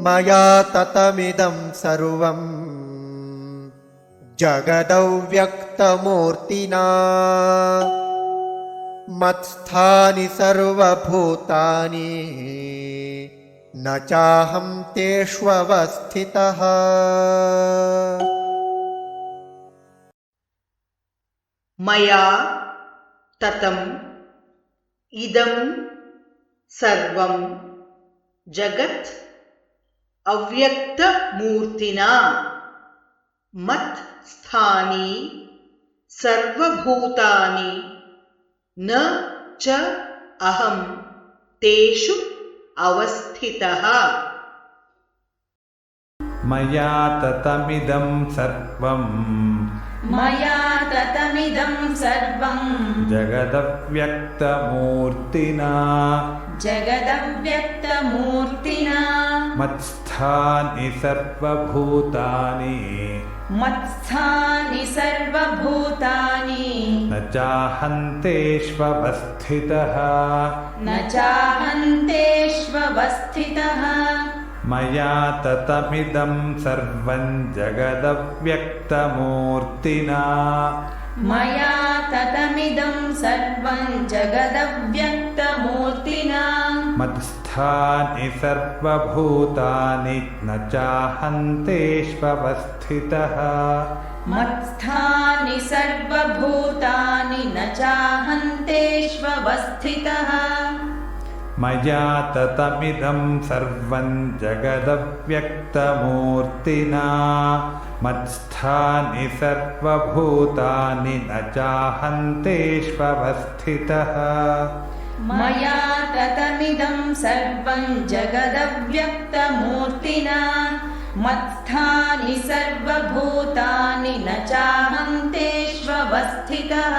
मया ततमिदं सर्वम्। जगदव्यक्तमूर्तिना मत्स्थानि सर्वभूतानि। न चाहं तेष्वस्थितः मया ततम् इदं सर्वं जगत् अव्यक्तमूर्तिना। मत् स्थानि सर्वभूतानि न च अहं तेषु अवस्थितः। मया ततमिदं सर्वं मया ततमिदं सर्वं जगदव्यक्तमूर्तिना। जगदव्यक्तमूर्तिना मत्स्थानि सर्वभूतानि। मत्स्थानि सर्वभूतानि। न चाहन्तेष्वस्थितः न चाहन्तेष्वस्थितः मया ततमिदं सर्वं जगदव्यक्तमूर्तिना। मया ततमिदं सर्वं जगदव्यक्तमूर्तिना मत्स्थानि सर्वभूतानि न चाहन्तेष्वस्थितः मत्स्थानि सर्वभूतानि न चाहन्तेष्वस्थितः मया ततमिदं सर्वं जगदव्यक्तमूर्तिना। मत्स्थानि सर्वभूतानि न चाहन्तेष्वस्थितः मया ततमिदं सर्वं जगदव्यक्तमूर्तिना। मत्स्थानि सर्वभूतानि न चाहन्तेष्वस्थितः